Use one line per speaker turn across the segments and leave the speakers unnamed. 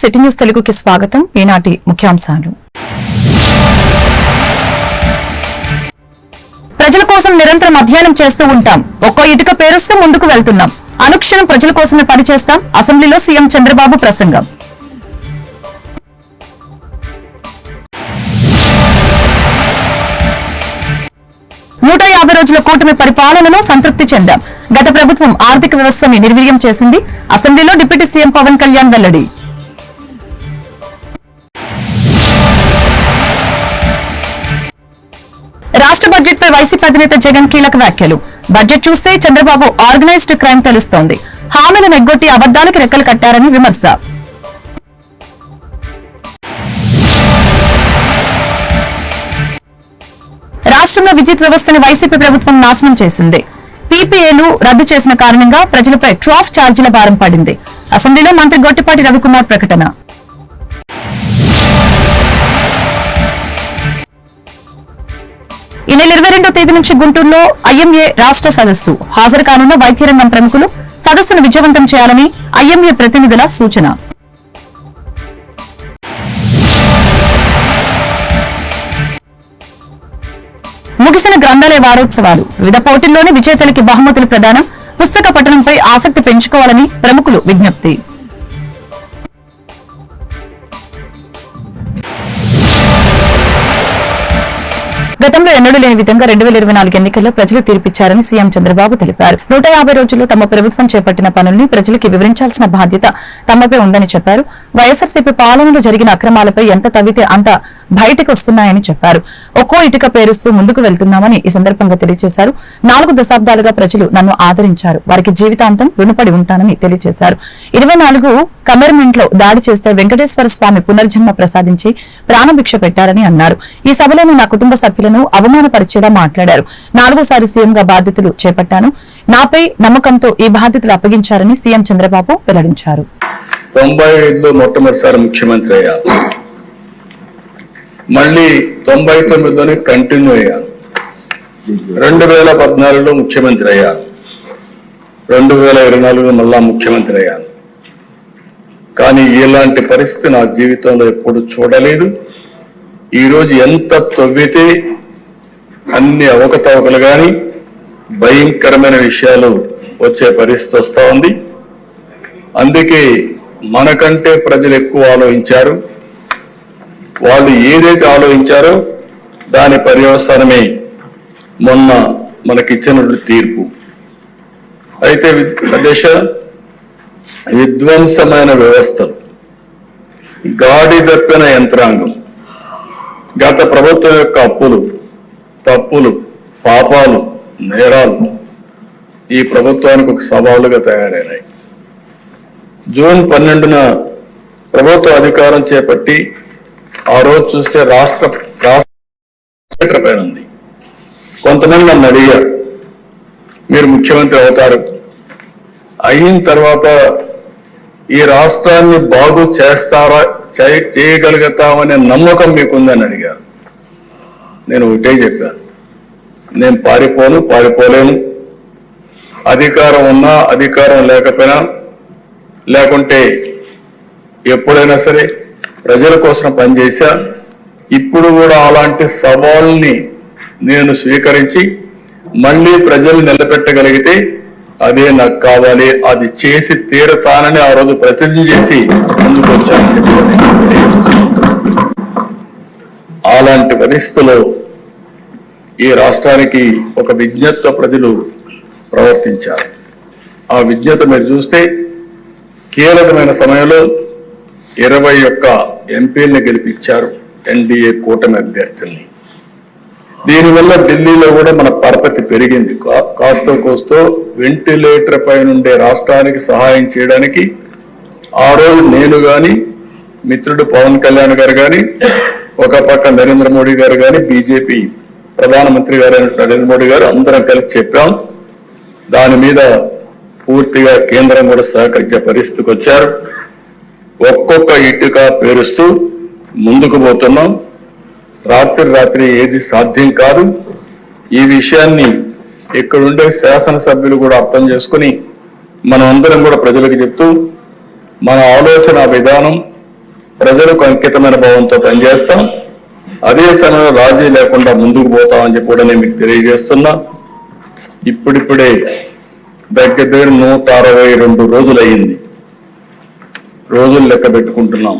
City news తెలుగుకి స్వాగతం. ఈనాటి ముఖ్యాంశాలు. ప్రజల కోసం నిరంతరం అధ్యయనం చేస్తూ ఉంటాం. ఒక్కో ఇటుక పేరుస్తూ ముందుకు వెళ్తున్నాం. అనుక్షణం ప్రజల కోసమే పనిచేస్తాం అసెంబ్లీలో సీఎం చంద్రబాబు ప్రసంగం. నూట యాభై రోజుల కూటమి పరిపాలనలో సంతృప్తి చెందాం. గత ప్రభుత్వం ఆర్థిక వ్యవస్థని నిర్వీర్యం చేసింది. అసెంబ్లీలో డిప్యూటీ సీఎం పవన్ కళ్యాణ్ వెల్లడి. రాష్ట్ర బడ్జెట్ పై వైసీపీ అధినేత జగన్ కీలక వ్యాఖ్యలు. బడ్జెట్ చూస్తే చంద్రబాబు ఆర్గనైజ్డ్ క్రైమ్ తెలుస్తోంది. హామీలు నెగ్గొట్టి అబద్దాలకు రెక్కలు కట్టారని విమర్శ. రాష్ట్రంలో విద్యుత్ వ్యవస్థను వైసీపీ ప్రభుత్వం నాశనం చేసింది. పీపీఏలు రద్దు చేసిన కారణంగా ప్రజలపై ట్రాఫ్ ఛార్జీల భారం పడింది. అసెంబ్లీలో మంత్రి గొట్టిపాటి రవికుమార్ ప్రకటన. ఈ నెల ఇరవై రెండో తేదీ నుంచి గుంటూరులో ఐఎంఏ రాష్ట్ర సదస్సు. హాజరు కానున్న వైద్య రంగం ప్రముఖులు సదస్సును విజయవంతం చేయాలని ఐఎంఏ ప్రతినిధుల సూచన. ముగిసిన గ్రంథాలయ వారోత్సవాలు వివిధ పోటీల్లోని విజేతలకి బహుమతులు ప్రదానం పుస్తక పఠనంపై ఆసక్తి పెంచుకోవాలని ప్రముఖులు విజ్ఞప్తి. ఎన్నడూ లేని విధంగా రెండు వేల ఇరవై నాలుగు ఎన్నికల్లో ప్రజలు తీర్పిచ్చారని సీఎం చంద్రబాబు తెలిపారు. నూట యాభై రోజుల్లో తమ ప్రభుత్వం చేపట్టిన పనుల్ని ప్రజలకి వివరించాల్సిన బాధ్యత తమపై ఉందని చెప్పారు. వైఎస్ఆర్సీపీ పాలనలో జరిగిన అక్రమాలపై ఎంత తవ్వితే అంత బయటకు వస్తున్నాయని చెప్పారు. ఒక్కో ఇటుక పేరుస్తూ ముందుకు వెళ్తున్నామని ఈ సందర్భంగా తెలియజేశారు. నాలుగు దశాబ్దాలుగా ప్రజలు నన్ను ఆదరించారు. వారికి జీవితాంతం రుణపడి ఉంటానని తెలియజేశారు. ఇరవై నాలుగు కమెర్మెంట్లో దాడి చేస్తే వెంకటేశ్వర స్వామి పునర్జన్మ ప్రసాదించి ప్రాణభిక్ష పెట్టారని అన్నారు. ఈ సభలోని నా కుటుంబ సభ్యులను అవ అవమానపరిచేలా మాట్లాడారు. నాలుగోసారి సీఎంగా బాధ్యతలు చేపట్టాను. నాపై నమ్మకంతో ఈ బాధ్యతలు అప్పగించారని సీఎం చంద్రబాబు వెల్లడించారు.
తొంభై ఐదులో మొట్టమొదటిసారి ముఖ్యమంత్రి అయ్యాను. మళ్ళీ తొంభై తొమ్మిదిలోనే కంటిన్యూ అయ్యాను. రెండు వేల పద్నాలుగులో ముఖ్యమంత్రి అయ్యాను. రెండు వేల ఇరవై నాలుగులో మళ్ళా ముఖ్యమంత్రి అయ్యాను. కానీ ఇలాంటి పరిస్థితి నా జీవితంలో ఎప్పుడు చూడలేదు. ఈరోజు ఎంత తవ్వితే అన్ని అవకతవకలు కానీ భయంకరమైన విషయాలు వచ్చే పరిస్థితి వస్తూ ఉంది. అందుకే మనకంటే ప్రజలు ఎక్కువ ఆలోచించారు. వాళ్ళు ఏదైతే ఆలోచించారో దాని పర్యవసానమే మొన్న మనకిచ్చినటువంటి తీర్పు. అయితే వి- దేశ విధ్వంసమైన వ్యవస్థలు గాడి దప్పిన యంత్రాంగం గత ప్రభుత్వం యొక్క అప్పులు తప్పులు పాపాలు నేరాలు ఈ ప్రభుత్వానికి ఒక సవాలుగా తయారైనాయి. జూన్ పన్నెండున ప్రభుత్వ అధికారం చేపట్టి ఆ రోజు చూస్తే రాష్ట్ర రాష్ట్ర ఉంది. కొంతమంది నన్ను అడిగారు మీరు ముఖ్యమంత్రి అవుతారు. అయిన తర్వాత ఈ రాష్ట్రాన్ని బాగు చేస్తారా చేయగలుగుతామనే నమ్మకం మీకుందని అడిగారు. నేను ఒకటే చెప్పాను. నేను పారిపోను పారిపోలేను. అధికారం ఉన్నా అధికారం లేకపోయినా లేకుంటే ఎప్పుడైనా సరే ప్రజల కోసం పనిచేశా ఇప్పుడు కూడా అలాంటి సవాల్ని నేను స్వీకరించి మళ్ళీ ప్రజలు నిలబెట్టగలిగితే అదే నాకు కావాలి. అది చేసి తీరతానని ఆ రోజు ప్రతిజ్ఞ చేసి ముందుకు వచ్చాను అలాంటి పరిస్థితుల్లో ఈ రాష్ట్రానికి ఒక విజ్ఞత ప్రజలు ప్రవర్తించారు. ఆ విజ్ఞత మీరు చూస్తే కీలకమైన సమయంలో ఇరవై ఒక్క ఎంపీల్ని గెలిపించారు ఎన్డీఏ కూటమి అభ్యర్థుల్ని. దీనివల్ల ఢిల్లీలో కూడా మన పరపతి పెరిగింది. కా- కాస్తో కోస్తో వెంటిలేటర్ పై నుండే రాష్ట్రానికి సహాయం చేయడానికి ఆ రోజు నేను కానీ మిత్రుడు పవన్ కళ్యాణ్ గారు కానీ ఒక పక్క నరేంద్ర మోడీ గారు కానీ బీజేపీ ప్రధానమంత్రి గారు నరేంద్ర మోడీ గారు అందరం కలిసి చెప్పాం. దాని మీద పూర్తిగా కేంద్రం కూడా సహకరించే పరిస్థితికి వచ్చారు. ఒక్కొక్క ఇటుక పేరుస్తూ ముందుకు పోతున్నాం. రాత్రి రాత్రి ఏది సాధ్యం కాదు. ఈ విషయాన్ని ఇక్కడుండే శాసనసభ్యులు కూడా అర్థం చేసుకుని మనం అందరం కూడా ప్రజలకు చెప్తూ మన ఆలోచన విధానం
ప్రజలకు అంకితమైన భావంతో పనిచేస్తాం. అదే సమయంలో రాజీ లేకుండా ముందుకు పోతామని చెప్పి కూడా నేను మీకు తెలియజేస్తున్నా. ఇప్పుడిప్పుడే దగ్గర దగ్గర నూట అరవై రెండు రోజులు అయ్యింది రోజులు లెక్క పెట్టుకుంటున్నాం.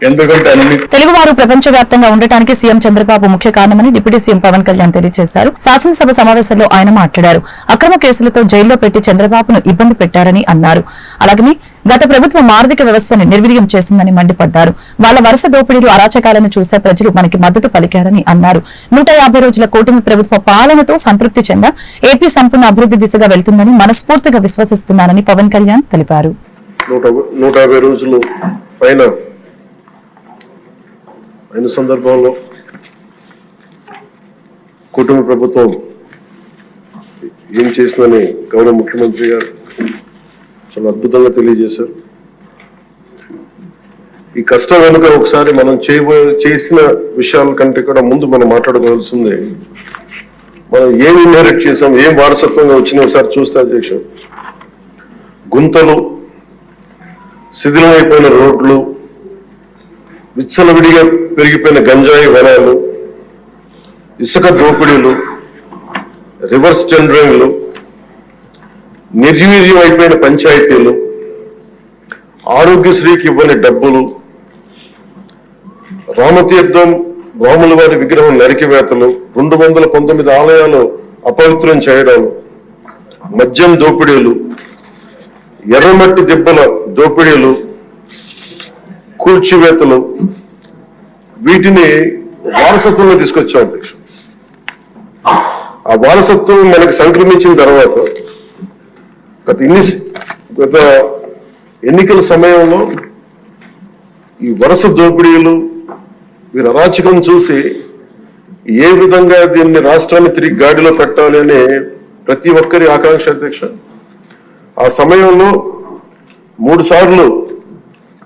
తెలుగువారు ప్రపంచవ్యాప్తంగా ఉండటానికి సీఎం చంద్రబాబు ముఖ్య కారణమని డిప్యూటీ సీఎం పవన్ కళ్యాణ్ తెలియజేశారు. శాసనసభ సమావేశంలో ఆయన మాట్లాడారు. అక్రమ కేసులతో జైల్లో పెట్టి చంద్రబాబును ఇబ్బంది పెట్టారని అన్నారు. అలాగని గత ప్రభుత్వం ఆర్థిక వ్యవస్థని నిర్వీర్యం చేసిందని మండిపడ్డారు. వాళ్ళ వరుస దోపిడీలు అరాచకాలను చూసే ప్రజలు మనకి మద్దతు పలికారని అన్నారు. నూట యాభై రోజుల కూటమి ప్రభుత్వ పాలనతో సంతృప్తి చెంద ఏపీ సంపూర్ణ అభివృద్ధి దిశగా వెళ్తుందని మనస్ఫూర్తిగా విశ్వసిస్తున్నానని పవన్ కళ్యాణ్ తెలిపారు.
నూట రోజులు పైన అయిన సందర్భంలో కుటుంబ ప్రభుత్వం ఏం చేసిందని గౌరవ ముఖ్యమంత్రి గారు చాలా అద్భుతంగా తెలియజేశారు. ఈ కష్టం వెనుక ఒకసారి మనం చేయబో చేసిన విషయాల కంటే కూడా ముందు మనం మాట్లాడుకోవాల్సింది మనం ఏమి ఇన్హెరిట్ చేసాం ఏం వారసత్వంగా వచ్చినా ఒకసారి చూస్తే అధ్యక్షుడు. గుంతలు శిథిలమైపోయిన రోడ్లు విచ్చలవిడిగా పెరిగిపోయిన గంజాయి వనాలు ఇసుక దోపిడీలు రివర్స్ టెండరింగ్లు నిర్వీర్యం అయిపోయిన పంచాయతీలు ఆరోగ్యశ్రీకి ఇవ్వని డబ్బులు రామతీర్థం రాముల వారి విగ్రహం నరికివేతలు రెండు వందల పంతొమ్మిది ఆలయాలు అపవిత్రం చేయడం మద్యం దోపిడీలు ఎర్రమట్టి దెబ్బల దోపిడీలు కూల్చివేతలు వీటిని వారసత్వంలో తీసుకొచ్చాం అధ్యక్షుడు. ఆ వారసత్వం మనకి సంక్రమించిన తర్వాత గత ఇన్ని గత ఎన్నికల సమయంలో ఈ వరుస దోపిడీలు వీరి అరాచకం చూసి ఏ విధంగా దీన్ని రాష్ట్రాన్ని తిరిగి గాడిలో పెట్టాలి అనే ప్రతి ఒక్కరి ఆకాంక్ష అధ్యక్ష. ఆ సమయంలో మూడు సార్లు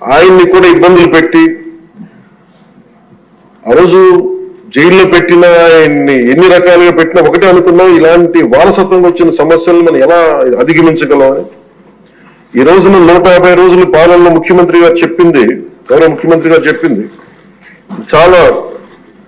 ఆయన్ని కూడా ఇబ్బందులు పెట్టి ఆ రోజు జైల్లో పెట్టిన ఆయన్ని ఎన్ని రకాలుగా పెట్టినా ఒకటే అనుకున్నాం ఇలాంటి వారసత్వంగా వచ్చిన సమస్యలను మనం ఎలా అధిగమించగలం ఈ రోజున నూట యాభై రోజులు పాలనలో ముఖ్యమంత్రి గారు చెప్పింది గౌరవ ముఖ్యమంత్రి గారు చెప్పింది చాలా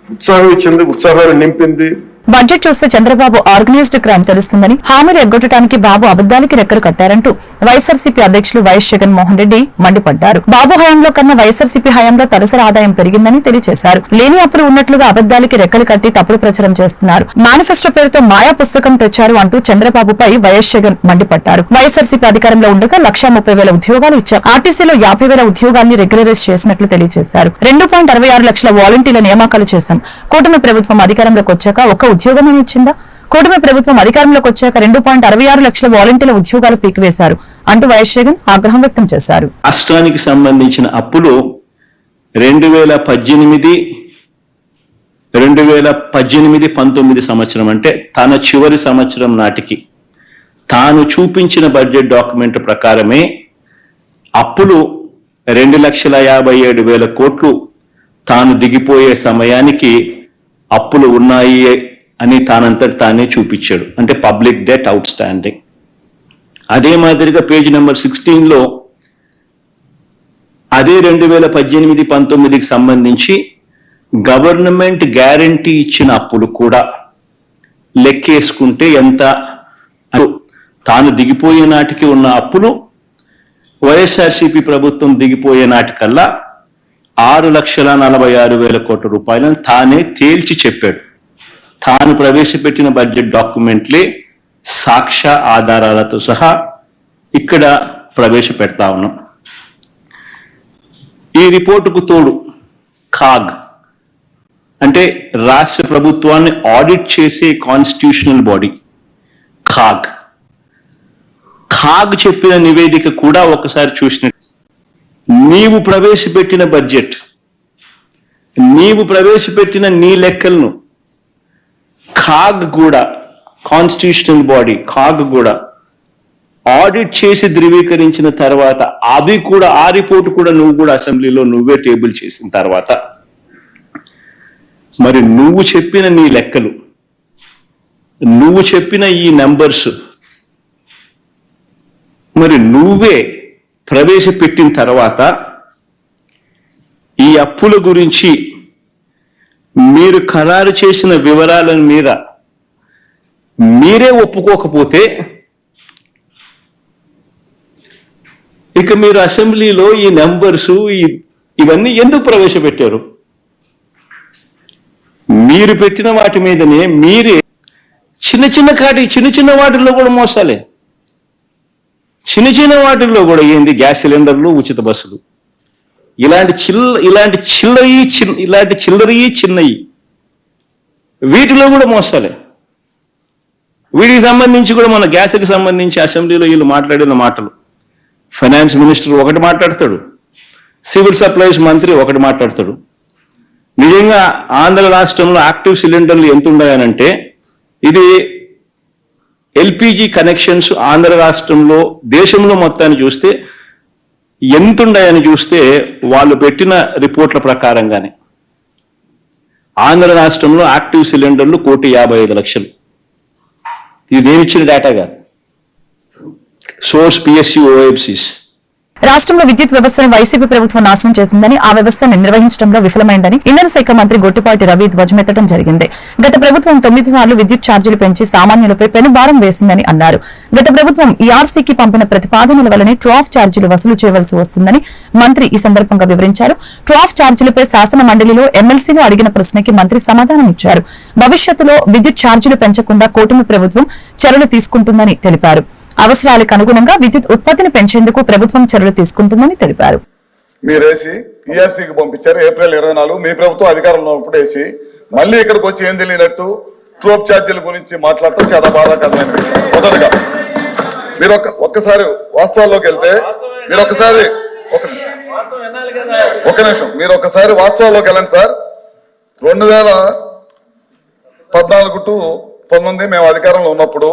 ఉత్సాహం ఇచ్చింది ఉత్సాహాన్ని నింపింది.
బడ్జెట్ చూస్తే చంద్రబాబు ఆర్గనైజ్డ్ క్రైమ్ తెలుస్తుందని హామీలు ఎగ్గొట్టడానికి బాబు అబద్దానికి రెక్కలు కట్టారంటూ వైఎస్ఆర్సీపీ అధ్యక్షులు వైఎస్ జగన్మోహన్ రెడ్డి మండిపడ్డారు. బాబు హయాంలో కన్నా వైఎస్ఆర్సీపీ హయాంలో తలసరి ఆదాయం పెరిగిందని తెలియజేశారు లేని అప్పులు ఉన్నట్లుగా అబద్దాలకి రెక్కలు కట్టి తప్పుడు ప్రచారం చేస్తున్నారు. మేనిఫెస్టో పేరుతో మాయా పుస్తకం తెచ్చారు అంటూ చంద్రబాబుపై వైఎస్ జగన్ మండిపడ్డారు. వైఎస్ఆర్సీపీ అధికారంలో ఉండగా లక్షా ముప్పై వేల ఉద్యోగాలు ఇచ్చారు. ఆర్టీసీలో యాభై వేల ఉద్యోగాల్ని రెగ్యులరైజ్ చేసినట్లు తెలియజేశారు రెండు పాయింట్ అరవై ఆరు లక్షల వాలంటీర్ల నియామకాలు చేశాం. కూటమి ప్రభుత్వం అధికారంలోకి వచ్చాక ఒక ఒక్క ఉద్యోగమైనా కూటమి ప్రభుత్వం అధికారంలోకి వచ్చాక రెండు పాయింట్ అరవై ఆరు లక్షల వాలంటీర్ల ఉద్యోగాలు పీకివేశారు. అంటూ వైఎస్ జగన్ ఆగ్రహం వ్యక్తం చేశారు.
రాష్ట్రానికి సంబంధించిన అప్పులు రెండు వేల పద్దెనిమిది రెండు వేల పద్దెనిమిది పంతొమ్మిది సంవత్సరం అంటే తన చివరి సంవత్సరం నాటికి తాను చూపించిన బడ్జెట్ డాక్యుమెంట్ ప్రకారమే అప్పులు రెండు లక్షల యాభై ఏడు వేల కోట్లు తాను దిగిపోయే సమయానికి అప్పులు ఉన్నాయి అని తానంతటి తానే చూపించాడు. అంటే పబ్లిక్ డెట్ అవుట్ స్టాండింగ్ అదే మాదిరిగా పేజ్ నెంబర్ సిక్స్టీన్లో అదే రెండు వేల పద్దెనిమిది పంతొమ్మిదికి సంబంధించి గవర్నమెంట్ గ్యారంటీ ఇచ్చిన అప్పులు కూడా లెక్కేసుకుంటే ఎంత? తాను దిగిపోయే నాటికి ఉన్న అప్పులు వైఎస్ఆర్సీపీ ప్రభుత్వం దిగిపోయే నాటికల్లా ఆరు లక్షల నలభై ఆరు వేల కోట్ల రూపాయలను తానే తేల్చి చెప్పాడు. తాను ప్రవేశపెట్టిన బడ్జెట్ డాక్యుమెంట్లే సాక్ష్య ఆధారాలతో సహా ఇక్కడ ప్రవేశపెడతా ఉన్నాం. ఈ రిపోర్టుకు తోడు కాగ్. అంటే రాష్ట్ర ప్రభుత్వాన్ని ఆడిట్ చేసే కాన్స్టిట్యూషనల్ బాడీ కాగ్. ఖాగ్ చెప్పిన నివేదిక కూడా ఒకసారి చూసిన నీవు ప్రవేశపెట్టిన బడ్జెట్ నీవు ప్రవేశపెట్టిన నీ లెక్కలను కాగ్ కూడా కాన్స్టిట్యూషనల్ బాడీ కాగ్ కూడా ఆడిట్ చేసి ధృవీకరించిన తర్వాత అది కూడా ఆ రిపోర్ట్ కూడా నువ్వు కూడా అసెంబ్లీలో నువ్వే టేబుల్ చేసిన తర్వాత మరి నువ్వు చెప్పిన నీ లెక్కలు నువ్వు చెప్పిన ఈ నెంబర్స్ మరి నువ్వే ప్రవేశపెట్టిన తర్వాత ఈ అప్పుల గురించి మీరు ఖరారు చేసిన వివరాల మీద మీరే ఒప్పుకోకపోతే ఇక మీరు అసెంబ్లీలో ఈ నెంబర్స్ ఇవన్నీ ఎందుకు ప్రవేశపెట్టారు? మీరు పెట్టిన వాటి మీదనే మీరే చిన్న చిన్న కాటి చిన్న చిన్న వాటిల్లో కూడా మోసాలే. చిన్న చిన్న వాటిల్లో కూడా ఏంది? గ్యాస్ సిలిండర్లు ఉచిత బస్సులు. ఇలాంటి చిల్ ఇలాంటి చిల్లరి చిన్న ఇలాంటి చిల్లరి చిన్నయి. వీటిలో కూడా మోసాలే. వీటికి సంబంధించి కూడా మన గ్యాస్కి సంబంధించి అసెంబ్లీలో వీళ్ళు మాట్లాడిన మాటలు. ఫైనాన్స్ మినిస్టర్ ఒకటి మాట్లాడతాడు. సివిల్ సప్లైస్ మంత్రి ఒకటి మాట్లాడతాడు. నిజంగా ఆంధ్ర రాష్ట్రంలో యాక్టివ్ సిలిండర్లు ఎంత ఉన్నాయనంటే ఇది ఎల్పిజి కనెక్షన్స్ ఆంధ్ర రాష్ట్రంలో దేశంలో మొత్తాన్ని చూస్తే ఎంత చూస్తే వాళ్ళు పెట్టిన రిపోర్ట్ల ప్రకారంగానే. ఆంధ్ర రాష్ట్రంలో యాక్టివ్ సిలిండర్లు కోటి యాభై ఐదు లక్షలు. ఇది నేను ఇచ్చిన డేటా కాదు. సోర్స్ పిఎస్సి ఓఎఫ్సిస్
రాష్ట్రంలో విద్యుత్ వ్యవస్థను వైసీపీ ప్రభుత్వం నాశనం చేసిందని ఆ వ్యవస్థను నిర్వహించడంలో విఫలమైందని ఇంధన శాఖ మంత్రి గొట్టిపాటి రవి ధ్వజమెత్తడం జరిగింది. గత ప్రభుత్వం తొమ్మిది సార్లు విద్యుత్ ఛార్జీలు పెంచి సామాన్యులపై పెనుభారం వేసిందని అన్నారు. గత ప్రభుత్వం ఈఆర్సీకి పంపిన ప్రతిపాదనల వల్లనే ట్రాఫ్ ఛార్జీలు వసూలు చేయవలసి వస్తుందని మంత్రి ఈ సందర్భంగా వివరించారు. ట్రాఫ్ ఛార్జీలపై శాసన మండలిలో ఎమ్మెల్సీలు అడిగిన ప్రశ్నకి మంత్రి సమాధానం ఇచ్చారు. భవిష్యత్తులో విద్యుత్ ఛార్జీలు పెంచకుండా కూటమి ప్రభుత్వం చర్యలు తీసుకుంటుందని తెలిపారు. అవసరాలకు అనుగుణంగా విద్యుత్ ఉత్పత్తిని పెంచేందుకు ప్రభుత్వం చర్యలు తీసుకుంటుందని తెలిపారు.
మీరేసి ఈఆర్సీకి పంపించారు. ఏప్రిల్ ఇరవై నాలుగు మీ ప్రభుత్వం అధికారంలో ఉన్నప్పుడు వేసి మళ్ళీ ఇక్కడికి వచ్చి ఏం తెలియనట్టు ట్రోప్ ఛార్జీల గురించి మాట్లాడటం చాలా బాధాకరమైన విషయం. మొదటగా మీరు ఒక్కసారి వాస్తవాల్లోకి వెళ్తే మీరు ఒక్కసారి ఒక ఒక నిమిషం. మీరు ఒకసారి వాస్తవాల్లోకి వెళ్ళండి సార్. రెండు వేల పద్నాలుగు టు పంతొమ్మిది మేము అధికారంలో ఉన్నప్పుడు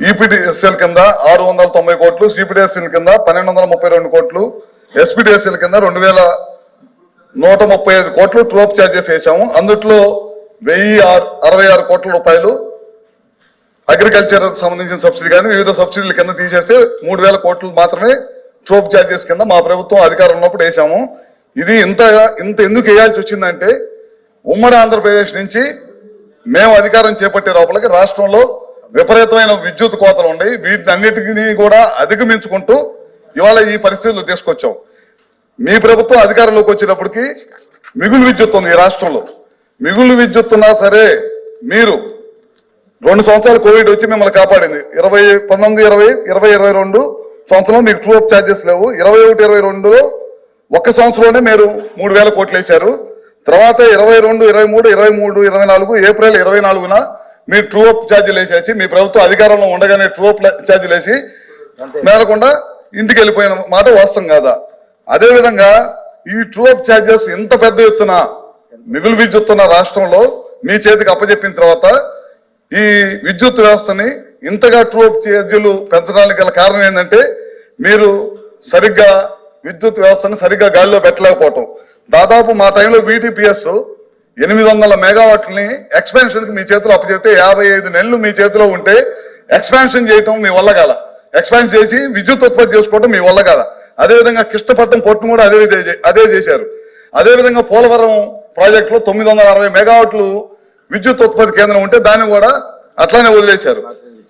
ఈపీటీఎస్ఎల్ కింద ఆరు వందల తొంభై కోట్లు సిపిడిఎస్ఎల్ కింద పన్నెండు వందల ముప్పై రెండు కోట్లు ఎస్పీడిఎస్ఎల్ కింద రెండు వేల నూట ముప్పై ఐదు కోట్లు ట్రోప్ ఛార్జెస్ వేసాము అందుట్లో వెయ్యి ఆరు అరవై ఆరు కోట్ల రూపాయలు అగ్రికల్చర్ సంబంధించిన సబ్సిడీ కానీ వివిధ సబ్సిడీల కింద తీసేస్తే మూడు వేల కోట్లు మాత్రమే ట్రోప్ ఛార్జెస్ కింద మా ప్రభుత్వం అధికారం ఉన్నప్పుడు వేసాము ఇది ఇంత ఇంత ఎందుకు వేయాల్సి వచ్చిందంటే ఉమ్మడి ఆంధ్రప్రదేశ్ నుంచి మేము అధికారం చేపట్టే లోపలికి రాష్ట్రంలో విపరీతమైన విద్యుత్ కోతలు ఉన్నాయి వీటిని అన్నిటినీ కూడా అధిగమించుకుంటూ ఇవాళ ఈ పరిస్థితులు తీసుకొచ్చాం. మీ ప్రభుత్వం అధికారంలోకి వచ్చినప్పటికీ మిగులు విద్యుత్ ఉంది ఈ రాష్ట్రంలో. మిగులు విద్యుత్ ఉన్నా సరే మీరు రెండు సంవత్సరాలు కోవిడ్ వచ్చి మిమ్మల్ని కాపాడింది. ఇరవై పంతొమ్మిది ఇరవై ఇరవై ఇరవై రెండు సంవత్సరం మీకు ట్రూ అప్ ఛార్జెస్ లేవు. ఇరవై ఒకటి ఇరవై రెండులో ఒక్క సంవత్సరంలోనే మీరు మూడు వేల కోట్లు వేశారు. తర్వాత ఇరవై రెండు ఇరవై మూడు ఇరవై మూడు ఇరవై నాలుగు ఏప్రిల్ ఇరవై నాలుగున మీరు ట్రూ అప్ ఛార్జీలు వేసేసి మీ ప్రభుత్వం అధికారంలో ఉండగానే ట్రూ అప్ ఛార్జీలు వేసి మేలకుండా ఇంటికి వెళ్ళిపోయిన మాట వాస్తవం కాదా? అదే విధంగా ఈ ట్రూ అప్ ఛార్జెస్ ఇంత పెద్ద ఎత్తున మిగులు విద్యుత్ ఉన్న రాష్ట్రంలో మీ చేతికి అప్పచెప్పిన తర్వాత ఈ విద్యుత్ వ్యవస్థని ఇంతగా ట్రూ అప్ ఛార్జీలు పెంచడానికి గల కారణం ఏంటంటే మీరు సరిగ్గా విద్యుత్ వ్యవస్థను సరిగ్గా గాలిలో పెట్టలేకపోవటం. దాదాపు మా టైంలో బీటీపీఎస్ ఎనిమిది వందల మెగావాట్ని ఎక్స్పాన్షన్కి మీ చేతిలో అప్పచెప్తే యాభై ఐదు నెలలు మీ చేతిలో ఉంటే ఎక్స్పాన్షన్ చేయటం మీ వల్ల కాల ఎక్స్పాన్స్ చేసి విద్యుత్ ఉత్పత్తి చేసుకోవటం మీ వల్ల కాల అదేవిధంగా కిష్టపట్నం పోర్టును కూడా అదే అదే చేశారు. అదేవిధంగా పోలవరం ప్రాజెక్టులో తొమ్మిది వందల అరవై మెగావాట్లు విద్యుత్ ఉత్పత్తి కేంద్రం ఉంటే దాన్ని కూడా అట్లానే వదిలేశారు.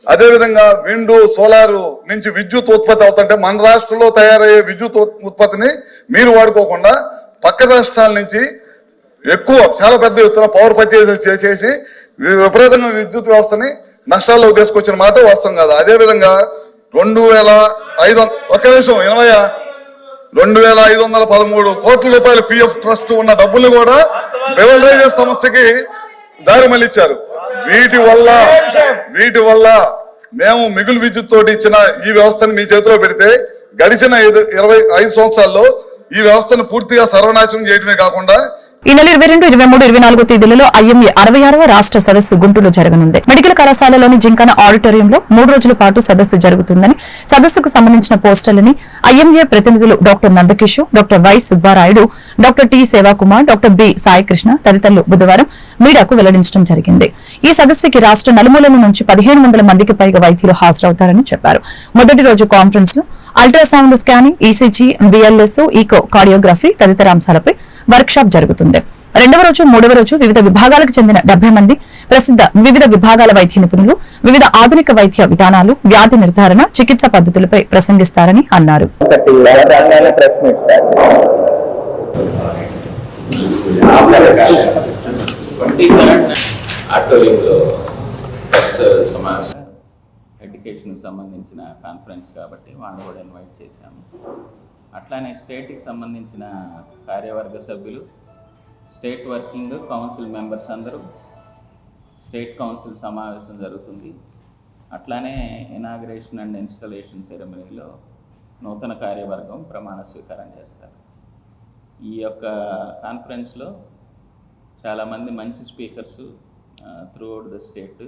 అదేవిధంగా విండు సోలారు నుంచి విద్యుత్ ఉత్పత్తి అవుతుంటే మన రాష్ట్రంలో తయారయ్యే విద్యుత్ ఉత్పత్తిని మీరు వాడుకోకుండా పక్క రాష్ట్రాల నుంచి ఎక్కువ చాలా పెద్ద ఎత్తున పవర్ పర్చేజ్ చేసేసి విపరీతంగా విద్యుత్ వ్యవస్థని నష్టాల్లో తీసుకొచ్చిన మాట వాస్తవం కాదు. అదే విధంగా రెండు వేల ఐదు ఒక నిమిషం ఎనభై రెండు వేల ఐదు వందల పదమూడు కోట్ల రూపాయల పిఎఫ్ ట్రస్ట్ ఉన్న డబ్బులు కూడా బెవల్రేజెస్ సంస్థకి దారి మళ్ళించారు వీటి వల్ల వీటి వల్ల మేము మిగులు విద్యుత్ తోటి ఇచ్చిన ఈ వ్యవస్థను మీ చేతిలో పెడితే
గడిచిన ఐదు ఇరవై ఐదు సంవత్సరాల్లో ఈ వ్యవస్థను పూర్తిగా సర్వనాశనం చేయడమే కాకుండా
ఈ నెల ఇరవై రెండు ఇరవై మూడు ఇరవై నాలుగు తేదీలలో ఐఎంఏ అరవై ఆరవ రాష్ట్ర సదస్సు గుంటూరులో జరగనుంది. మెడికల్ కళాశాలలోని జింకన ఆడిటోరియంలో మూడు రోజుల పాటు సదస్సు జరుగుతుందని సదస్సుకు సంబంధించిన పోస్టర్లని ఐఎంఏ ప్రతినిధులు doctor Nandakishore doctor Y Subbarayudu doctor T Sevakumar doctor B Saikrishna తదితరులు బుధవారం మీడియాకు వెల్లడించడం జరిగింది. ఈ సదస్సుకి రాష్ట్ర నలుమూలల నుంచి పదిహేను వందల మందికి పైగా వైద్యులు హాజరవుతారని చెప్పారు. మొదటి రోజు కాన్ఫరెన్స్లో ultrasound scanning ECG BLS echocardiography తదితర అంశాలపై వర్క్ షాప్ జరుగుతుంది. రెండవ రోజు మూడవ రోజు వివిధ విభాగాలకు చెందిన డెబ్బై మంది ప్రసిద్ధ వివిధ విభాగాల వైద్య నిపుణులు వివిధ ఆధునిక వైద్య విధానాలు వ్యాధి నిర్ధారణ చికిత్స పద్ధతులపై ప్రసంగిస్తారని అన్నారు.
ట్వంటీ థర్డ్ సమావేశం. ఎడ్యుకేషన్కి సంబంధించిన కాన్ఫరెన్స్ కాబట్టి వాళ్ళని కూడా ఇన్వైట్ చేశాము. అట్లానే స్టేట్కి సంబంధించిన కార్యవర్గ సభ్యులు స్టేట్ వర్కింగ్ కౌన్సిల్ మెంబర్స్ అందరూ స్టేట్ కౌన్సిల్ సమావేశం జరుగుతుంది. అట్లానే ఇనాగ్రేషన్ అండ్ ఇన్స్టలేషన్ సెరమనీలో నూతన కార్యవర్గం ప్రమాణ స్వీకారం చేస్తారు. ఈ యొక్క కాన్ఫరెన్స్లో చాలామంది మంచి speakers throughout the state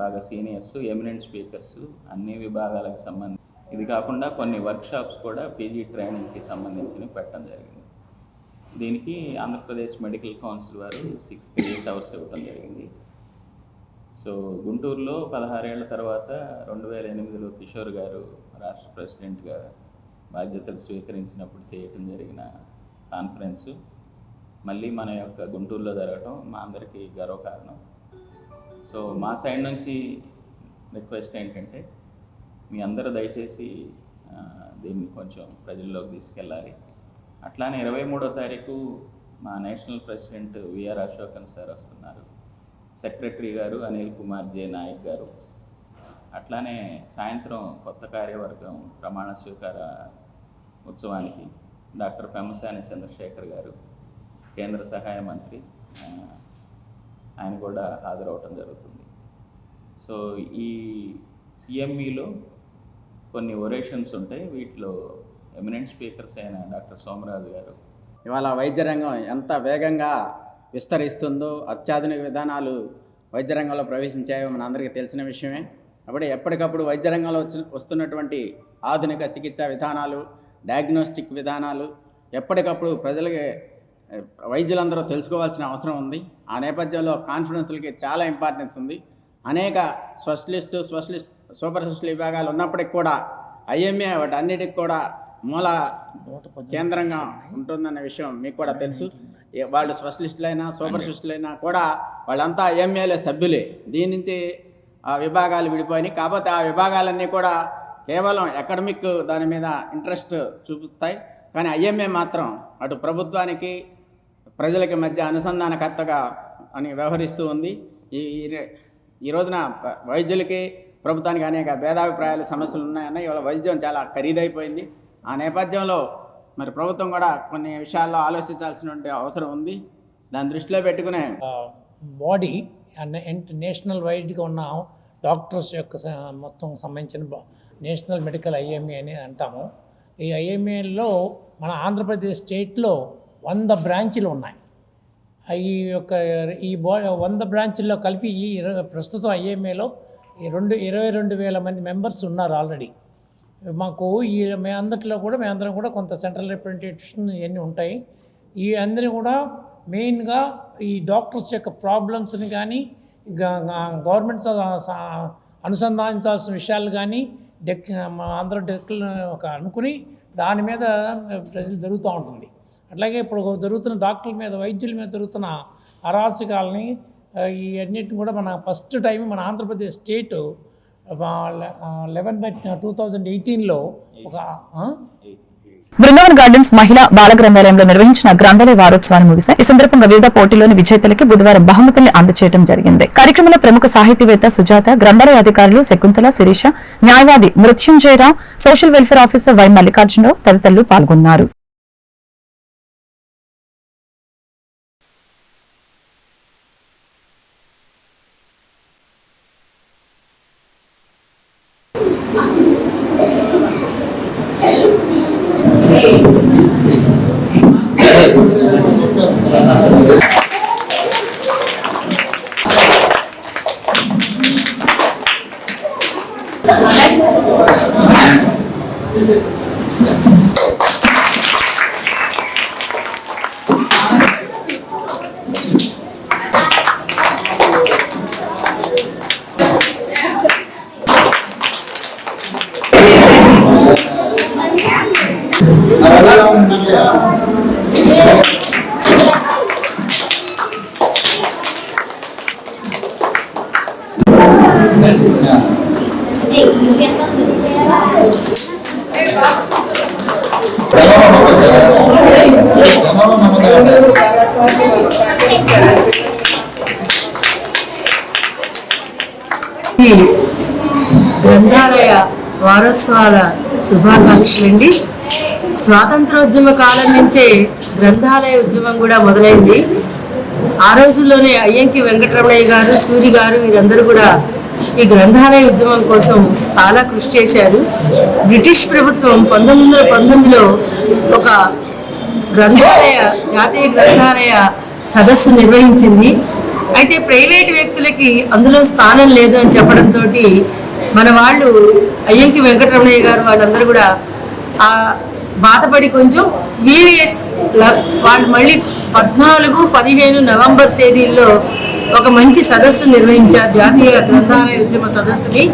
బాగా సీనియర్స్ ఎమినెంట్ స్పీకర్స్ అన్ని విభాగాలకు సంబంధించి ఇది కాకుండా కొన్ని వర్క్షాప్స్ కూడా పీజీ ట్రైనింగ్కి సంబంధించినవి పెట్టడం జరిగింది. దీనికి ఆంధ్రప్రదేశ్ మెడికల్ కౌన్సిల్ వారు సిక్స్ ఎయిట్ అవర్స్ ఇవ్వడం జరిగింది. సో గుంటూరులో పదహారేళ్ళ తర్వాత రెండు వేల ఎనిమిదిలో కిషోర్ గారు రాష్ట్ర ప్రెసిడెంట్గా బాధ్యతలు స్వీకరించినప్పుడు చేయటం జరిగిన కాన్ఫరెన్సు. మళ్ళీ మన యొక్క గుంటూరులో జరగటం మా అందరికీ గర్వకారణం. సో మా సైడ్ నుంచి రిక్వెస్ట్ ఏంటంటే మీ అందరూ దయచేసి దీన్ని కొంచెం ప్రజల్లోకి తీసుకెళ్ళాలి. అట్లానే ఇరవై మూడో తారీఖు మా national president VR Ashokan sir వస్తున్నారు. సెక్రటరీ గారు అనిల్ కుమార్ జే నాయక్ గారు. అట్లానే సాయంత్రం కొత్త కార్యవర్గం ప్రమాణ స్వీకార ఉత్సవానికి డాక్టర్ పెమసాని చంద్రశేఖర్ గారు కేంద్ర సహాయ మంత్రి ఆయన కూడా హాజరవటం జరుగుతుంది. సో ఈ సిఎంఈలో కొన్ని ఒరేషన్స్ ఉంటాయి. వీటిలో ఎమినెంట్ స్పీకర్స్ అయిన డాక్టర్ సోమరాజు గారు.
ఇవాళ వైద్య రంగం ఎంత వేగంగా విస్తరిస్తుందో అత్యాధునిక విధానాలు వైద్య రంగంలో ప్రవేశించాయో మన అందరికీ తెలిసిన విషయమే. అప్పుడే ఎప్పటికప్పుడు వైద్య రంగంలో వచ్చి- వస్తున్నటువంటి ఆధునిక చికిత్సా విధానాలు డయాగ్నోస్టిక్ విధానాలు ఎప్పటికప్పుడు ప్రజలకి వైద్యులందరూ తెలుసుకోవాల్సిన అవసరం ఉంది. ఆ నేపథ్యంలో కాన్ఫరెన్స్లకి చాలా ఇంపార్టెన్స్ ఉంది. అనేక స్పెషలిస్టు స్పెషలిస్ట్ సూపర్ స్పెషలిస్ట్ విభాగాలు ఉన్నప్పటికి కూడా ఐఎంఏ వాటి అన్నిటికి కూడా మూల కేంద్రంగా ఉంటుందన్న విషయం మీకు కూడా తెలుసు. వాళ్ళు స్పెషలిస్టులైనా సూపర్ స్పెషలిస్టులైనా కూడా వాళ్ళంతా ఐఎంఏలే సభ్యులే. దీని నుంచి ఆ విభాగాలు విడిపోయినాయి. కాకపోతే ఆ విభాగాలన్నీ కూడా కేవలం అకాడమిక్ దాని మీద ఇంట్రెస్ట్ చూపిస్తాయి. కానీ ఐఎంఏ మాత్రం అటు ప్రభుత్వానికి ప్రజలకి మధ్య అనుసంధానకర్తగా అని వ్యవహరిస్తూ ఉంది. ఈ ఈ రోజున వైద్యులకి ప్రభుత్వానికి అనేక భేదాభిప్రాయాలు సమస్యలు ఉన్నాయన్న ఇవాళ వైద్యం చాలా ఖరీదైపోయింది. ఆ నేపథ్యంలో మరి ప్రభుత్వం కూడా కొన్ని విషయాల్లో ఆలోచించాల్సినటువంటి అవసరం ఉంది. దాని దృష్టిలో పెట్టుకునే
బాడీ నేషనల్ వైడ్గా ఉన్న డాక్టర్స్ యొక్క మొత్తం సంబంధించిన నేషనల్ మెడికల్ ఐఎంఏ అని అంటాము. ఈ ఐఎంఏలో మన ఆంధ్రప్రదేశ్ స్టేట్లో వంద బ్రాంచీలు ఉన్నాయి. ఈ యొక్క ఈ బా వంద బ్రాంచ్ల్లో కలిపి ఈ ప్రస్తుతం ఐఎంఏలో ఈ రెండు ఇరవై రెండు వేల మంది మెంబర్స్ ఉన్నారు ఆల్రెడీ. మాకు ఈ మే అందరిలో కూడా మేమందరం కూడా కొంత సెంట్రల్ రిప్రజెంటేషన్ ఇవన్నీ ఉంటాయి. ఈ అందరి కూడా మెయిన్గా ఈ డాక్టర్స్ యొక్క ప్రాబ్లమ్స్ని కానీ గవర్నమెంట్ అనుసంధానించాల్సిన విషయాలు కానీ డెక్ మా ఆంధ్ర ఒక అనుకుని దాని మీద ప్రజలు జరుగుతూ ఉంటుంది. అట్లాగే ఇప్పుడు జరుగుతున్న డాక్టర్ల మీద వైద్యుల మీద జరుగుతున్న అరాచకాలని ఈ అన్నిటిని కూడా మన ఫస్ట్ టైం మన Andhra Pradesh state eleven by two thousand ఎయిటీన్లో ఒక
బృందావన్ గార్డెన్స్ మహిళా బాల గ్రంథాలయంలో నిర్వహించిన గ్రంథాలయ వారోత్సవాన్ని ముగిశాయి ఈ సందర్భంగా వివిధ పోటీల్లోని విజేతలకి బుధవారం బహుమతుల్ని అందజేయడం జరిగింది. కార్యక్రమంలో ప్రముఖ సాహితీవేత్త సుజాత గ్రంథాలయ అధికారులు శకుంతల శిరీష న్యాయవాది Mrutyunjaya Rao social welfare officer Y Mallikarjuna Rao తదితరులు పాల్గొన్నారు.
గ్రంథాలయ వారోత్సవాల శుభాకాంక్షలండి స్వాతంత్రోద్యమ కాలం నుంచే గ్రంథాలయ ఉద్యమం కూడా మొదలైంది. ఆ రోజుల్లోనే అయ్యంకి వెంకటరమణయ్య గారు సూరి గారు వీరందరూ కూడా ఈ గ్రంథాలయ ఉద్యమం కోసం చాలా కృషి చేశారు. బ్రిటిష్ ప్రభుత్వం పంతొమ్మిది వందల పంతొమ్మిదిలో ఒక గ్రంథాలయ జాతీయ గ్రంథాలయ సదస్సు నిర్వహించింది. అయితే ప్రైవేట్ వ్యక్తులకి అందులో స్థానం లేదు అని చెప్పడంతో మన వాళ్ళు అయ్యంకి వెంకటరమణయ్య గారు వాళ్ళందరూ కూడా ఆ బాధపడి కొంచెం వీరియస్ వాళ్ళు మళ్ళీ పద్నాలుగు పదిహేను నవంబర్ తేదీల్లో ఒక మంచి సదస్సు నిర్వహించారు జాతీయ గ్రంథాలయ ఉద్యమ సదస్సుని.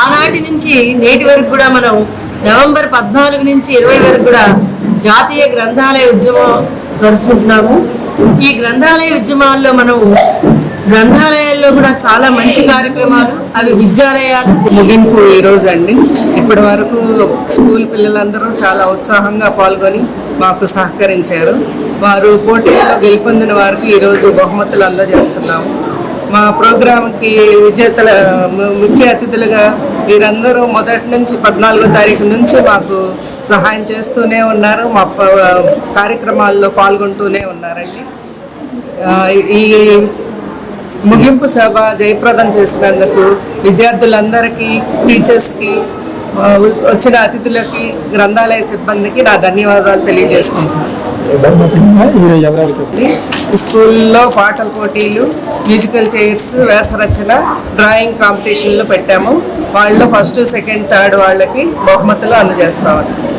ఆనాటి నుంచి నేటి వరకు కూడా మనం నవంబర్ పద్నాలుగు నుంచి ఇరవై వరకు కూడా జాతీయ గ్రంథాలయ ఉద్యమం జరుపుకుంటున్నాము. ఈ గ్రంథాలయ ఉద్యమాల్లో మనం గ్రంథాలయాల్లో కూడా చాలా మంచి కార్యక్రమాలు అవి విద్యాలయాలు
ముగింపు ఈ రోజు అండి. ఇప్పటి వరకు స్కూల్ పిల్లలందరూ చాలా ఉత్సాహంగా పాల్గొని మాకు సహకరించారు. వారు పోటీల్లో గెలుపొందిన వారికి ఈరోజు బహుమతులు అందజేస్తున్నాము. మా ప్రోగ్రాంకి విజేతల ముఖ్య అతిథులుగా వీరందరూ మొదటి నుంచి పద్నాలుగో తారీఖు నుంచి మాకు సహాయం చేస్తూనే ఉన్నారు. మా కార్యక్రమాల్లో పాల్గొంటూనే ఉన్నారండి. ఈ ముగింపు సభ జయప్రదం చేసినందుకు విద్యార్థులందరికీ టీచర్స్కి వచ్చిన అతిథులకి గ్రంథాలయ సిబ్బందికి నా ధన్యవాదాలు తెలియజేసుకుంటున్నాను. స్కూల్లో పాటల పోటీలు మ్యూజికల్ చైర్స్ వేసరచన డ్రాయింగ్ కాంపిటీషన్లు పెట్టాము. వాళ్ళు ఫస్ట్ సెకండ్ థర్డ్ వాళ్ళకి బహుమతులు అందజేస్తాము.